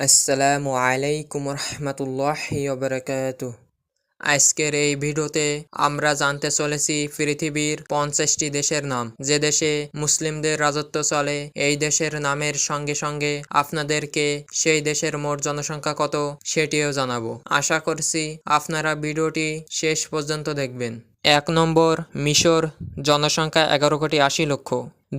আসসালামু আলাইকুম রহমতুল্লাহি ওবরাকাতু আজকের এই ভিডিওতে আমরা জানতে চলেছি পৃথিবীর পঞ্চাশটি দেশের নাম। যে দেশে মুসলিমদের রাজত্ব চলে, এই দেশের নামের সঙ্গে সঙ্গে আপনাদেরকে সেই দেশের মোট জনসংখ্যা কত সেটিও জানাব। আশা করছি আপনারা ভিডিওটি শেষ পর্যন্ত দেখবেন। এক নম্বর, মিশর, জনসংখ্যা এগারো কোটি আশি লক্ষ।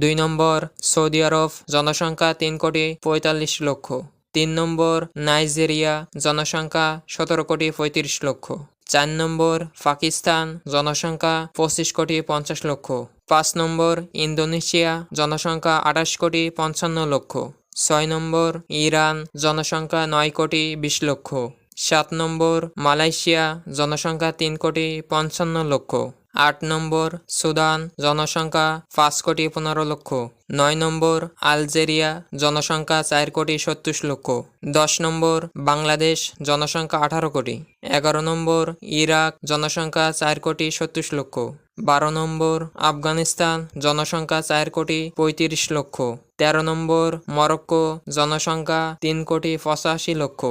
দুই নম্বর, সৌদি আরব, জনসংখ্যা তিন কোটি পঁয়তাল্লিশ লক্ষ। তিন নম্বর, নাইজেরিয়া, জনসংখ্যা সতেরো কোটি পঁয়ত্রিশ লক্ষ। চার নম্বর, পাকিস্তান, জনসংখ্যা পঁচিশ কোটি পঞ্চাশ লক্ষ। পাঁচ নম্বর, ইন্দোনেশিয়া, জনসংখ্যা আঠাশ কোটি পঞ্চান্ন লক্ষ। ছয় নম্বর, ইরান, জনসংখ্যা নয় কোটি বিশ লক্ষ। সাত নম্বর, মালয়েশিয়া, জনসংখ্যা তিন কোটি পঞ্চান্ন লক্ষ। আট নম্বর সুদান জনসংখ্যা পাঁচ কোটি পনেরো লক্ষ। নয় নম্বর আলজেরিয়া জনসংখ্যা চার কোটি সত্তর লক্ষ। দশ নম্বর বাংলাদেশ জনসংখ্যা আঠারো কোটি। এগারো নম্বর ইরাক জনসংখ্যা চার কোটি সত্তর লক্ষ। বারো নম্বর আফগানিস্তান জনসংখ্যা চার কোটি পঁয়ত্রিশ লক্ষ। তেরো নম্বর মরক্কো জনসংখ্যা তিন কোটি পঁচাশি লক্ষ।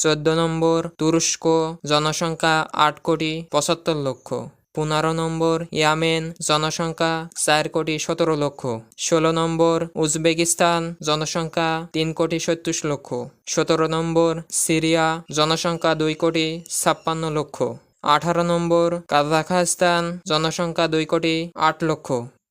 চোদ্দ নম্বর তুরস্ক জনসংখ্যা আট কোটি পঁচাত্তর লক্ষ। পনেরো নম্বর ইয়ামেন জনসংখ্যা চার কোটি সতেরো লক্ষ। ষোলো নম্বর উজবেকিস্তান জনসংখ্যা তিন কোটি সত্তর লক্ষ। সতেরো নম্বর সিরিয়া জনসংখ্যা দুই কোটি ছাপ্পান্ন লক্ষ। আঠারো নম্বর কাজাখস্তান জনসংখ্যা দুই কোটি আট লক্ষ।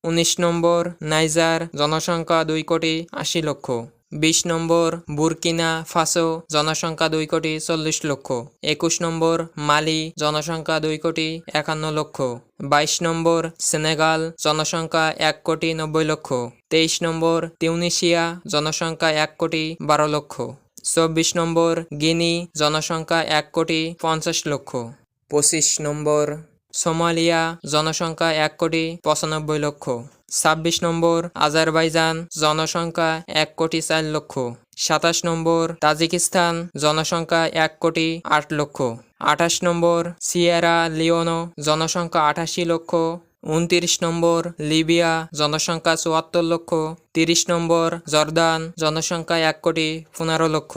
উনিশ নম্বর নাইজার জনসংখ্যা দুই কোটি আশি লক্ষ। বিশ নম্বর, বুরকিনা, ফাসো, জনসংখ্যা দুই কোটি চল্লিশ লক্ষ। একুশ নম্বর, মালি, জনসংখ্যা দুই কোটি একান্ন লক্ষ। বাইশ নম্বর, সেনেগাল, জনসংখ্যা এক কোটি নব্বই লক্ষ। তেইশ নম্বর, তিউনিশিয়া, জনসংখ্যা এক কোটি বারো লক্ষ। চব্বিশ নম্বর, গিনি, জনসংখ্যা এক কোটি পঞ্চাশ লক্ষ। পঁচিশ নম্বর সোমালিয়া, জনসংখ্যা এক কোটি পঁচানব্বই লক্ষ। ছাব্বিশ নম্বর, আজারবাইজান, জনসংখ্যা এক কোটি চার লক্ষ। সাতাশ নম্বর, তাজিকিস্তান, জনসংখ্যা এক কোটি আট লক্ষ। আঠাশ নম্বর, সিয়েরা লিওনো, জনসংখ্যা আঠাশি লক্ষ। উনত্রিশ নম্বর লিবিয়া, জনসংখ্যা চুয়াত্তর লক্ষ। তিরিশ নম্বর জর্দান, জনসংখ্যা এক কোটি পনেরো লক্ষ।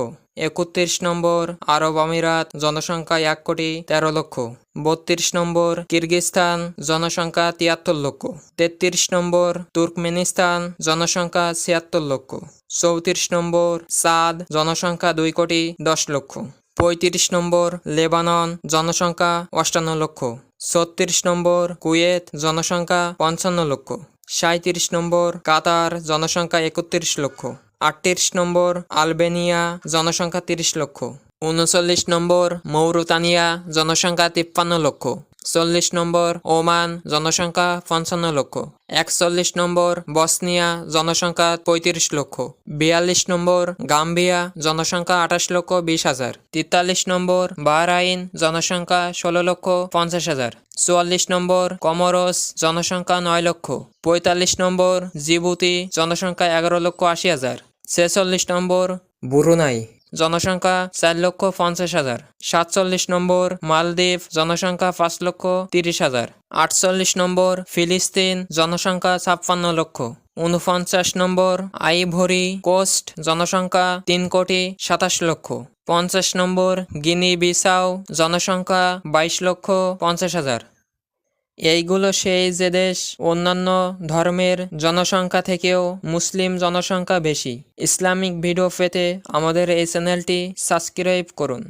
একত্রিশ নম্বর আরব আমিরাত, জনসংখ্যা এক কোটি তেরো লক্ষ। বত্রিশ নম্বর কিরগিস্তান জনসংখ্যা তিয়াত্তর লক্ষ। তেত্রিশ নম্বর তুর্কমেনিস্তান, জনসংখ্যা ছিয়াত্তর লক্ষ। চৌত্রিশ নম্বর সাদ, জনসংখ্যা দুই কোটি দশ লক্ষ। পঁয়ত্রিশ নম্বর লেবানন, জনসংখ্যা অষ্টান্ন লক্ষ। ছত্রিশ নম্বর কুয়েত জনসংখ্যা পঞ্চান্ন লক্ষ। সাঁত্রিশ নম্বর কাতার জনসংখ্যা একত্রিশ লক্ষ। আটত্রিশ নম্বর আলবেনিয়া জনসংখ্যা তিরিশ লক্ষ। উনচল্লিশ নম্বর মৌরতানিয়া জনসংখ্যা তিপ্পান্ন লক্ষ। চল্লিশ নম্বর ওমান জনসংখ্যা পঞ্চান্ন লক্ষ। একচল্লিশ নম্বর বসনিয়া জনসংখ্যা পঁয়ত্রিশ লক্ষ। বিয়াল্লিশ নম্বর গাম্বিয়া জনসংখ্যা আঠাশ লক্ষ বিশ হাজার। তেতাল্লিশ নম্বর বাহরাইন জনসংখ্যা ষোলো লক্ষ পঞ্চাশ হাজার। চুয়াল্লিশ নম্বর কমরস জনসংখ্যা নয় লক্ষ। পঁয়তাল্লিশ নম্বর জিবুতি জনসংখ্যা এগারো লক্ষ আশি হাজার। ছেচল্লিশ নম্বর বুরুনাই জনসংখ্যা চার লক্ষ পঞ্চাশ হাজার। সাতচল্লিশ নম্বর মালদ্বীপ, জনসংখ্যা পাঁচ লক্ষ তিরিশ হাজার। আটচল্লিশ নম্বর ফিলিস্তিন, জনসংখ্যা ছাপ্পান্ন লক্ষ। উনপঞ্চাশ নম্বর আইভরি কোস্ট, জনসংখ্যা তিন কোটি সাতাশ লক্ষ। পঞ্চাশ নম্বর গিনি বিসাও জনসংখ্যা বাইশ লক্ষ পঞ্চাশ হাজার। এইগুলো সেই যে দেশ অন্যান্য ধর্মের জনসংখ্যা থেকেও মুসলিম জনসংখ্যা বেশি। ইসলামিক ভিডিও পেতে আমাদের এই চ্যানেলটি সাবস্ক্রাইব করুন।